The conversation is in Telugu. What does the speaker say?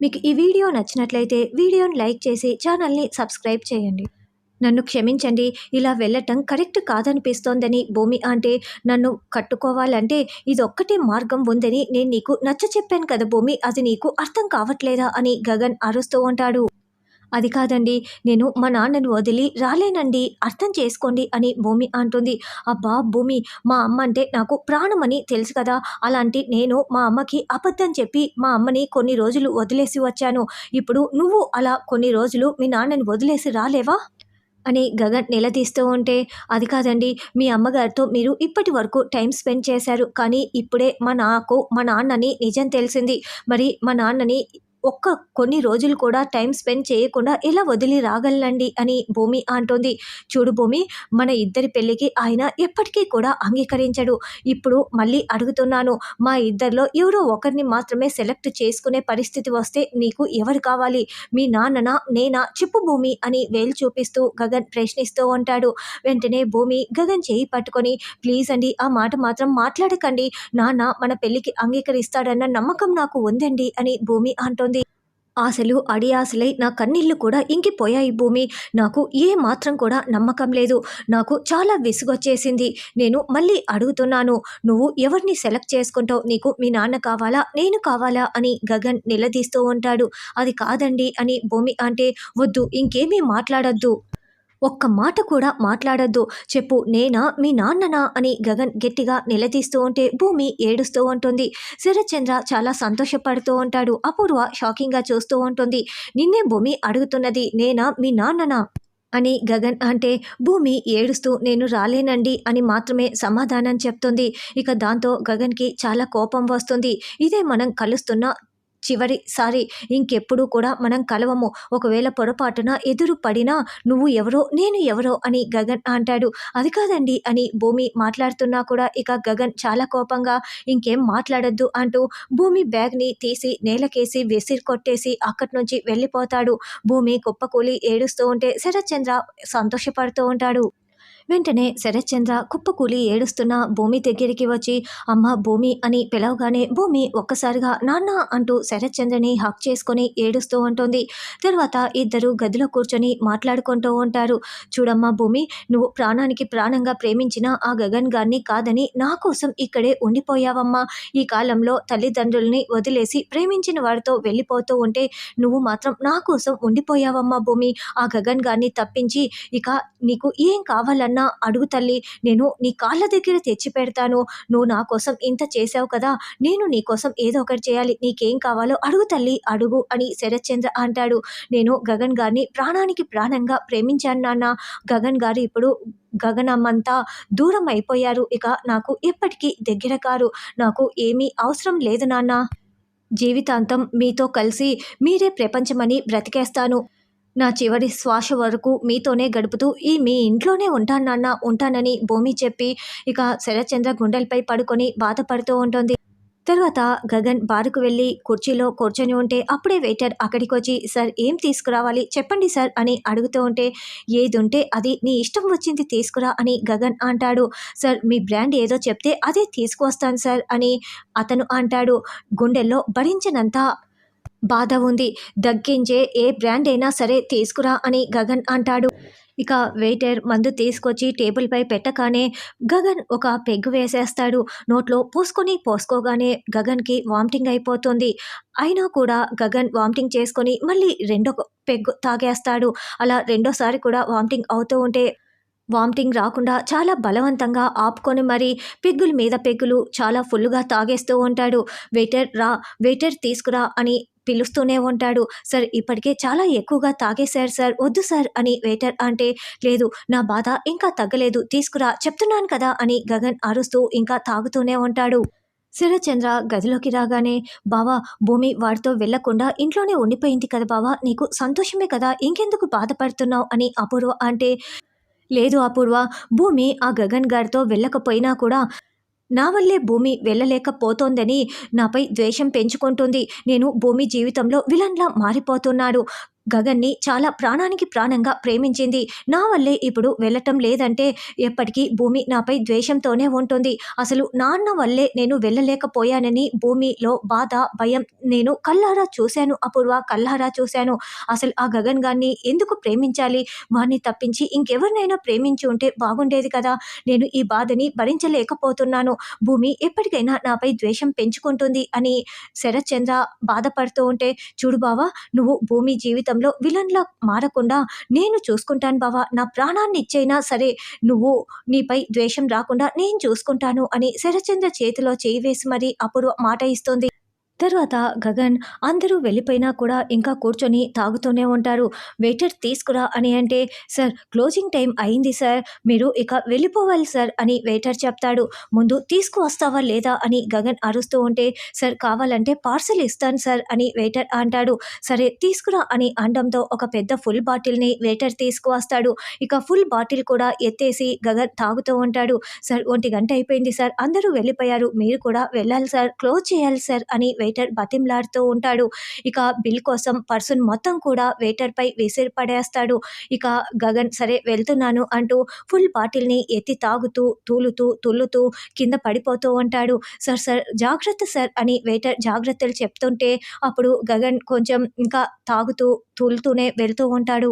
మీకు ఈ వీడియో నచ్చినట్లయితే వీడియోని లైక్ చేసి ఛానల్ని సబ్స్క్రైబ్ చేయండి. నన్ను క్షమించండి ఇలా వెళ్ళటం కరెక్ట్ కాదనిపిస్తోందని భూమి అంటే నన్ను కట్టుకోవాలంటే ఇదొక్కటే మార్గం ఉందని నేను నీకు నచ్చ చెప్పాను కదా భూమి అది నీకు అర్థం కావట్లేదా అని గగన్ అరుస్తూ ఉంటాడు. అది కాదండి నేను మా నాన్నను వదిలి రాలేనండి అర్థం చేసుకోండి అని భూమి అంటుంది. అబ్బా భూమి మా అమ్మ అంటే నాకు ప్రాణమని తెలుసు కదా అలాంటి నేను మా అమ్మకి అబద్ధం చెప్పి మా అమ్మని కొన్ని రోజులు వదిలేసి వచ్చాను. ఇప్పుడు నువ్వు అలా కొన్ని రోజులు మీ నాన్నని వదిలేసి రాలేవా? అని గగన్ నిలదీస్తూ ఉంటే అది కాదండి మీ అమ్మగారితో మీరు ఇప్పటి వరకు టైం స్పెండ్ చేశారు కానీ ఇప్పుడే మా నాకు మా నాన్నని నిజం తెలిసింది. మరి మా నాన్నని ఒక్క కొన్ని రోజులు కూడా టైం స్పెండ్ చేయకుండా ఎలా వదిలి రాగలండి అని భూమి అంటోంది. చూడు భూమి మన ఇద్దరి పెళ్ళికి ఆయన ఎప్పటికీ కూడా అంగీకరించడు. ఇప్పుడు మళ్ళీ అడుగుతున్నాను మా ఇద్దరిలో ఎవరో ఒకరిని మాత్రమే సెలెక్ట్ చేసుకునే పరిస్థితి వస్తే నీకు ఎవరు కావాలి? మీ నాన్ననా నేనా? చెప్పు భూమి అని వేలు చూపిస్తూ గగన్ ప్రశ్నిస్తూ ఉంటాడు. వెంటనే భూమి గగన్ చేయి పట్టుకొని ప్లీజ్ అండి ఆ మాట మాత్రం మాట్లాడకండి. నాన్న మన పెళ్ళికి అంగీకరిస్తాడన్న నమ్మకం నాకు ఉందండి అని భూమి అంటోంది. ఆశలు అడి ఆశలై నా కన్నీళ్ళు కూడా ఇంకిపోయాయి భూమి. నాకు ఏ మాత్రం కూడా నమ్మకం లేదు. నాకు చాలా విసుగొచ్చేసింది. నేను మళ్ళీ అడుగుతున్నాను నువ్వు ఎవరిని సెలెక్ట్ చేసుకుంటావు? నీకు మీ నాన్న కావాలా? నేను కావాలా? అని గగన్ నిలదీస్తూ ఉంటాడు. అది కాదండి అని భూమి అంటే వద్దు ఇంకేమీ మాట్లాడొద్దు. ఒక్క మాట కూడా మాట్లాడద్దు. చెప్పు నేనా మీ నాన్ననా అని గగన్ గట్టిగా నిలదీస్తూ ఉంటే భూమి ఏడుస్తూ ఉంటుంది. శరత్చంద్ర చాలా సంతోషపడుతూ ఉంటాడు. అపూర్వ షాకింగ్గా చూస్తూ ఉంటుంది. నిన్నే భూమి అడుగుతున్నది నేనా మీ నాన్ననా? అని గగన్ అంటే భూమి ఏడుస్తూ నేను రాలేనండి అని మాత్రమే సమాధానం చెప్తుంది. ఇక దాంతో గగన్కి చాలా కోపం వస్తుంది. ఇదే మనం కలుస్తున్న చివరిసారి ఇంకెప్పుడు కూడా మనం కలవము. ఒకవేళ పొరపాటున ఎదురు పడినా నువ్వు ఎవరో నేను ఎవరో అని గగన్ అంటాడు. అది కాదండి అని భూమి మాట్లాడుతున్నా కూడా ఇక గగన్ చాలా కోపంగా ఇంకేం మాట్లాడొద్దు అంటూ భూమి బ్యాగ్ని తీసి నేలకేసి విసిరి కొట్టేసి అక్కడి నుంచి వెళ్ళిపోతాడు. భూమి కుప్పకూలి ఏడుస్తూ ఉంటే శరత్చంద్ర సంతోషపడుతూ ఉంటాడు. వెంటనే శరత్చంద్ర కుప్పకూలి ఏడుస్తున్న భూమి దగ్గరికి వచ్చి అమ్మ భూమి అని పిలవగానే భూమి ఒక్కసారిగా నాన్న అంటూ శరత్చంద్రని హక్ చేసుకొని ఏడుస్తూ ఉంటుంది. తర్వాత ఇద్దరు గదిలో కూర్చొని మాట్లాడుకుంటూ ఉంటారు. చూడమ్మా భూమి నువ్వు ప్రాణానికి ప్రాణంగా ప్రేమించిన ఆ గగన్ గారిని కాదని నా కోసం ఇక్కడే ఉండిపోయావమ్మా. ఈ కాలంలో తల్లిదండ్రుల్ని వదిలేసి ప్రేమించిన వారితో వెళ్ళిపోతూ ఉంటే నువ్వు మాత్రం నా కోసం ఉండిపోయావమ్మా భూమి. ఆ గగన్ గారిని తప్పించి ఇక నీకు ఏం కావాలన్నా అడుగు తల్లి నేను నీ కాళ్ళ దగ్గర తెచ్చి పెడతాను. నువ్వు నా కోసం ఇంత చేసావు కదా నేను నీ కోసం ఏదో ఒకటి చేయాలి. నీకేం కావాలో అడుగు తల్లి అడుగు అని శరత్చంద్ర అంటాడు. నేను గగన్ గారిని ప్రాణానికి ప్రాణంగా ప్రేమించాను నాన్న. గగన్ గారు ఇప్పుడు గగనమ్మంతా దూరం అయిపోయారు. ఇక నాకు ఎప్పటికీ దగ్గర కారు. నాకు ఏమీ అవసరం లేదు నాన్న. జీవితాంతం మీతో కలిసి మీరే ప్రపంచమని బ్రతికేస్తాను. నా చివరి శ్వాస వరకు మీతోనే గడుపుతూ ఈ మీ ఇంట్లోనే ఉంటాను నాన్న ఉంటానని భూమి చెప్పి ఇక శరత్చంద్ర గుండెలపై పడుకొని బాధపడుతూ ఉంటుంది. తర్వాత గగన్ బారుకు వెళ్ళి కుర్చీలో కూర్చొని ఉంటే అప్పుడే వెయిటర్ అక్కడికి వచ్చి సార్ ఏం తీసుకురావాలి? చెప్పండి సార్ అని అడుగుతూ ఉంటే ఏది ఉంటే అది నీ ఇష్టం వచ్చింది తీసుకురా అని గగన్ అంటాడు. సార్ మీ బ్రాండ్ ఏదో చెప్తే అదే తీసుకువస్తాను సార్ అని అతను అంటాడు. గుండెల్లో భరించినంత బాధ ఉంది. దగ్గించే ఏ బ్రాండ్ అయినా సరే తీసుకురా అని గగన్ అంటాడు. ఇక వెయిటర్ మందు తీసుకొచ్చి టేబుల్పై పెట్టగానే గగన్ ఒక పెగ్గు వేసేస్తాడు. నోట్లో పోసుకొని పోసుకోగానే గగన్కి వామిటింగ్ అయిపోతుంది. అయినా కూడా గగన్ వామిటింగ్ చేసుకొని మళ్ళీ రెండో పెగ్గు తాగేస్తాడు. అలా రెండోసారి కూడా వామిటింగ్ అవుతూ ఉంటే వామిటింగ్ రాకుండా చాలా బలవంతంగా ఆపుకొని మరి పెగ్గుల మీద పెగ్గులు చాలా ఫుల్గా తాగేస్తూ ఉంటాడు. వెయిటర్ రా వెయిటర్ తీసుకురా అని పిలుస్తూనే ఉంటాడు. సార్ ఇప్పటికే చాలా ఎక్కువగా తాగేశారు సార్. వద్దు సార్ అని వెయిటర్ అంటే లేదు నా బాధ ఇంకా తగ్గలేదు. తీసుకురా చెప్తున్నాను కదా అని గగన్ అరుస్తూ ఇంకా తాగుతూనే ఉంటాడు. శరచంద్ర గదిలోకి రాగానే బావా భూమి వాడితో వెళ్ళకుండా ఇంట్లోనే ఉండిపోయింది కదా బావా. నీకు సంతోషమే కదా. ఇంకెందుకు బాధపడుతున్నావు? అని అపూర్వ అంటే లేదు అపూర్వ. భూమి ఆ గగన్ గారితో వెళ్ళకపోయినా కూడా నా వల్లే భూమి వెళ్ళలేకపోతోందని నాపై ద్వేషం పెంచుకుంటుంది. నేను భూమి జీవితంలో విలన్లా మారిపోతున్నాడు. గగన్ని చాలా ప్రాణానికి ప్రాణంగా ప్రేమించింది. నా వల్లే ఇప్పుడు వెళ్ళటం లేదంటే ఎప్పటికీ భూమి నాపై ద్వేషంతోనే ఉంటుంది. అసలు నాన్న వల్లే నేను వెళ్ళలేకపోయానని భూమిలో బాధ భయం నేను కల్లారా చూశాను అపూర్వ కల్లారా చూశాను. అసలు ఆ గగన్ గారిని ఎందుకు ప్రేమించాలి? వాణ్ణి తప్పించి ఇంకెవరినైనా ప్రేమించి ఉంటే బాగుండేది కదా. నేను ఈ బాధని భరించలేకపోతున్నాను. భూమి ఎప్పటికైనా నాపై ద్వేషం పెంచుకుంటుంది అని శరత్చంద్ర బాధపడుతూ ఉంటే చూడు బావా నువ్వు భూమి జీవితం జీవితంలో విలన్లా మారకుండా నేను చూసుకుంటాను బావా నా ప్రాణాన్ని ఇచ్చైనా సరే నువ్వు నీపై ద్వేషం రాకుండా నేను చూసుకుంటాను అని శరచంద్ర చేతిలో చేయి వేసి మరీ అపూర్వ మాట ఇస్తుంది. తర్వాత గగన్ అందరూ వెళ్ళిపోయినా కూడా ఇంకా కూర్చొని తాగుతూనే ఉంటారు. వెయిటర్ తీసుకురా అని అంటే సార్ క్లోజింగ్ టైం అయింది సార్ మీరు ఇక వెళ్ళిపోవాలి సార్ అని వెయిటర్ చెప్తాడు. ముందు తీసుకువస్తావా లేదా అని గగన్ అరుస్తూ ఉంటే సార్ కావాలంటే పార్సల్ ఇస్తాను సార్ అని వెయిటర్ అంటాడు. సరే తీసుకురా అని అనడంతో ఒక పెద్ద ఫుల్ బాటిల్ని వెయిటర్ తీసుకువస్తాడు ఇక ఫుల్ బాటిల్ కూడా ఎత్తేసి గగన్ తాగుతూ ఉంటాడు. సార్ ఒంటి గంట అయిపోయింది సార్ అందరూ వెళ్ళిపోయారు మీరు కూడా వెళ్ళాలి సార్ క్లోజ్ చేయాలి సార్ అని వెయిటర్ వెయిటర్ బతింలాడుతూ ఉంటాడు. ఇక బిల్ కోసం పర్సన్ మొత్తం కూడా వెయిటర్ పై విసిరి పడేస్తాడు. ఇక గగన్ సరే వెళ్తున్నాను అంటూ ఫుల్ బాటిల్ని ఎత్తి తాగుతూ తూలుతూ తుల్లుతూ కింద పడిపోతూ ఉంటాడు. సార్ సార్ జాగ్రత్త సార్ అని వెయిటర్ జాగ్రత్తలు చెప్తుంటే అప్పుడు గగన్ కొంచెం ఇంకా తాగుతూ తూలుతూనే వెళ్తూ ఉంటాడు.